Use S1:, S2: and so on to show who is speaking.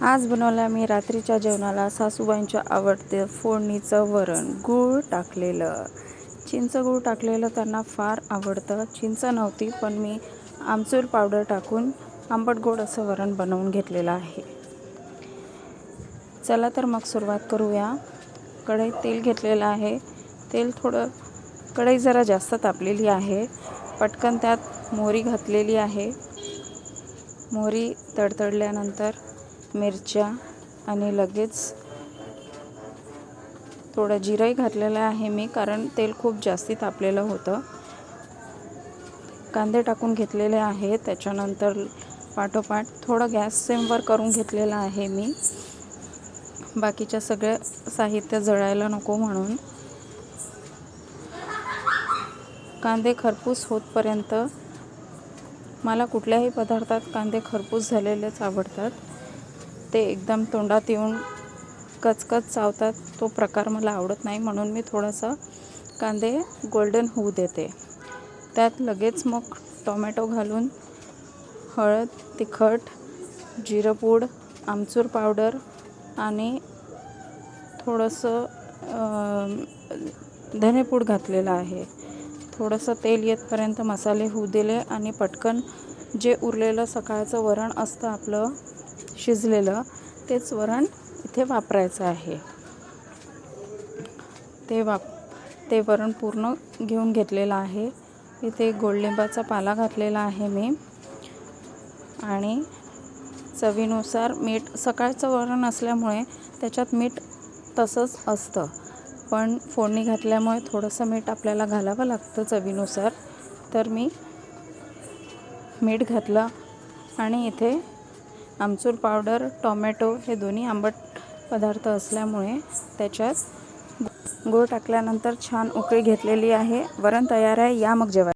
S1: आज बनवला मी रात्रीच्या जेवणाला सासूबाईंच्या आवडते फोडणीचं वरण. गूळ टाकलेलं. चिंच गूळ टाकलेलं त्यांना फार आवडतं. चिंच नव्हती पण मी आमचूर पावडर टाकून आंबट गोड असं वरण बनवून घेतलेलं आहे. चला तर मग सुरुवात करूया. कढईत तेल घेतलेलं आहे. तेल थोडं कढई जरा जास्त तापलेली आहे. पटकन त्यात मोहरी घातलेली आहे. मोहरी तडतडल्यानंतर मिरच्या आणि लगेच थोडं जिरंही घातलेलं आहे मी कारण तेल खूप जास्ती तापलेलं होतं. कांदे टाकून घेतलेले आहे त्याच्यानंतर पाठोपाठ थोडं गॅस सेमवर करून घेतलेलं आहे मी. बाकीच्या सगळ्या साहित्य जळायला नको म्हणून. कांदे खरपूस होतपर्यंत मला कुठल्याही पदार्थात कांदे खरपूस झालेलेच आवडतात. ते एकदम तोंडात येऊन कचकच चावतात. तो प्रकार मला आवडत नाही. म्हणून मी थोडंसं कांदे गोल्डन होऊ देते. त्यात लगेच मग टोमॅटो घालून हळद तिखट जिरंपूड आमचूर पावडर आणि थोडंसं धनेपूड घातलेलं आहे. थोडंसं तेल येतपर्यंत मसाले होऊ दिले आणि पटकन जे उरलेलं सकाळचं वरण असतं आपलं शिजलेलं तेच वरण इथे वापरायचं आहे. ते वाप ते वरण पूर्ण घेऊन घेतलेलं आहे. इथे गोडलिंबाचा पाला घातलेला आहे मी. आणि चवीनुसार मीठ सकाळचं वरण असल्यामुळे त्याच्यात मीठ तसंच असतं. पण फोडणी घातल्यामुळे थोडंसं मीठ आपल्याला घालावं लागतं चवीनुसार. तर मी मीठ घातलं आणि इथे आमचूर पावडर टॉमॅटो हे दोन्ही आंबट पदार्थ असल्यामुळे त्याच्यात गूळ टाकल्यानंतर छान उकळी घेतलेली आहे. वरण तयार आहे या मग जेवा